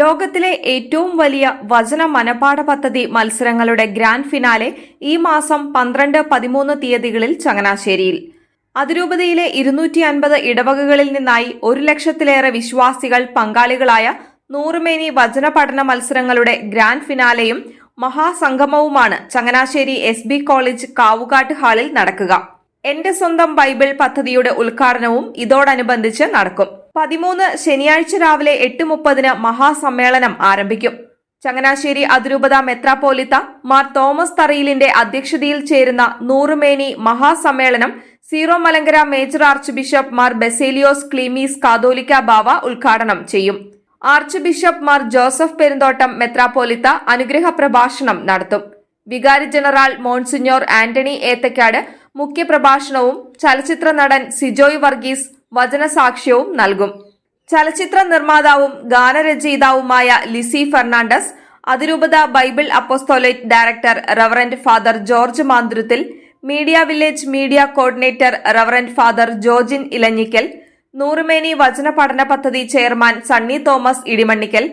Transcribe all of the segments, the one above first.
ലോകത്തിലെ ഏറ്റവും വലിയ വചന മനപാഠ പദ്ധതി മത്സരങ്ങളുടെ ഗ്രാൻഡ് ഫിനാലെ ഈ മാസം പന്ത്രണ്ട് പതിമൂന്ന് തീയതികളിൽ ചങ്ങനാശ്ശേരിയിൽ. അതിരൂപതയിലെ ഇരുന്നൂറ്റി അൻപത് ഇടവകകളിൽ നിന്നായി ഒരു ലക്ഷത്തിലേറെ വിശ്വാസികൾ പങ്കാളികളായ നൂറുമേനി വചന പഠന മത്സരങ്ങളുടെ ഗ്രാൻഡ് ഫിനാലെയും മഹാസംഗമവുമാണ് Changanassery S B college Kavukattu ഹാളിൽ നടക്കുക. എന്റെ സ്വന്തം ബൈബിൾ പദ്ധതിയുടെ ഉദ്ഘാടനവും ഇതോടനുബന്ധിച്ച് നടക്കും. പതിമൂന്ന് ശനിയാഴ്ച രാവിലെ എട്ട് മുപ്പതിന് മഹാസമ്മേളനം ആരംഭിക്കും. ചങ്ങനാശ്ശേരി അതിരൂപത മെത്രാപ്പോലിത്ത മാർ തോമസ് തറയിലിന്റെ അധ്യക്ഷതയിൽ ചേരുന്ന നൂറുമേനി മഹാസമ്മേളനം zero Malankara major archbishop Mar Baselios Cleemis കാതോലിക്ക ബാവ ഉദ്ഘാടനം ചെയ്യും. Archbishop Mar Joseph Perumthottam മെത്രാപ്പോലിത്ത അനുഗ്രഹ പ്രഭാഷണം നടത്തും. വികാരി ജനറൽ മോൺസിഞ്ഞോർ ആന്റണി ഏത്തക്കാട് മുഖ്യപ്രഭാഷണവും ചലച്ചിത്ര നടൻ സിജോയ് വർഗീസ് വചനസാക്ഷ്യവും നൽകും. ചലച്ചിത്ര നിർമ്മാതാവും ഗാനരചയിതാവുമായ ലിസി ഫെർണാണ്ടസ് അതിരൂപത Bible apostolate director reverend father George Mandrathil media village media coordinator reverend father Georgin Elanjikkal Noorumeni വചന പഠന പദ്ധതി chairman Sunny Thomas Edimannickal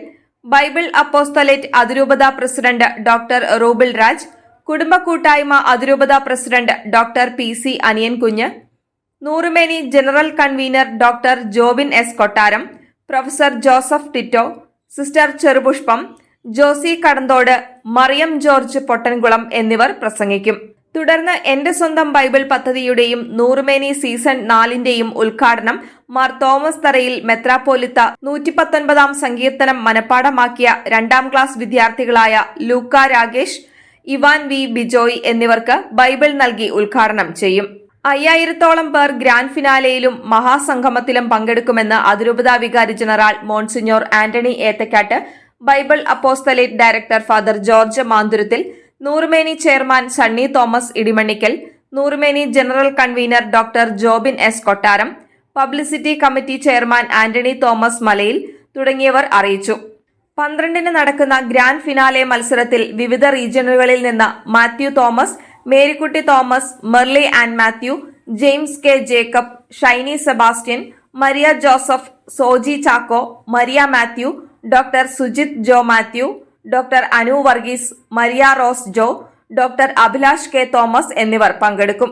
Bible apostolate അതിരൂപത പ്രസിഡന്റ് ഡോക്ടർ റൂബിൾ രാജ് കുടുംബ കൂട്ടായ്മ അതിരൂപത president doctor P C Aniyankunju Noorumeni general convener doctor Jobin S Kottaram professor Joseph Tito sister Cherupushpam Josy Kadanthode Mariam George Pottankulam എന്നിവർ പ്രസംഗിക്കും. തുടർന്ന് എന്റെ സ്വന്തം Bible പദ്ധതിയുടെയും നൂറുമേനി സീസൺ നാലിന്റെയും ഉദ്ഘാടനം മാർ തോമസ് തറയിൽ മെത്രാപ്പോലിത്ത നൂറ്റിപ്പത്തൊൻപതാം സങ്കീർത്തനം മനഃപ്പാടമാക്കിയ രണ്ടാം ക്ലാസ് വിദ്യാർത്ഥികളായ ലൂക്ക രാഗേഷ് ഇവാൻ വി ബിജോയ് എന്നിവർക്ക് ബൈബിൾ നൽകി ഉദ്ഘാടനം ചെയ്യും. അയ്യായിരത്തോളം പേർ ഗ്രാൻഡ് ഫിനാലെയിലും മഹാസംഗമത്തിലും പങ്കെടുക്കുമെന്ന് അതിരൂപത വികാരി general monsignor Antony Ethakkattu Bible apostolate director father George Manthurathil Noorumeni chairman Sunny Thomas Edimannickal Noorumeni general convener doctor Jobin S Kottaram publicity committee chairman Antony Thomas Malayil തുടങ്ങിയവർ അറിയിച്ചു. പന്ത്രണ്ടിന് നടക്കുന്ന ഗ്രാൻഡ് ഫിനാലെ മത്സരത്തിൽ വിവിധ റീജിയനുകളിൽ നിന്ന് Mathew Thomas Marykutty Thomas Merly and Mathew James K Jacob Shiny Sebastian Maria Joseph Soji Chacko Maria Mathew doctor Sujith Jo Mathew doctor Anu Varghese Maria Rose Jo doctor Abhilash K Thomas എന്നിവർ പങ്കെടുക്കും.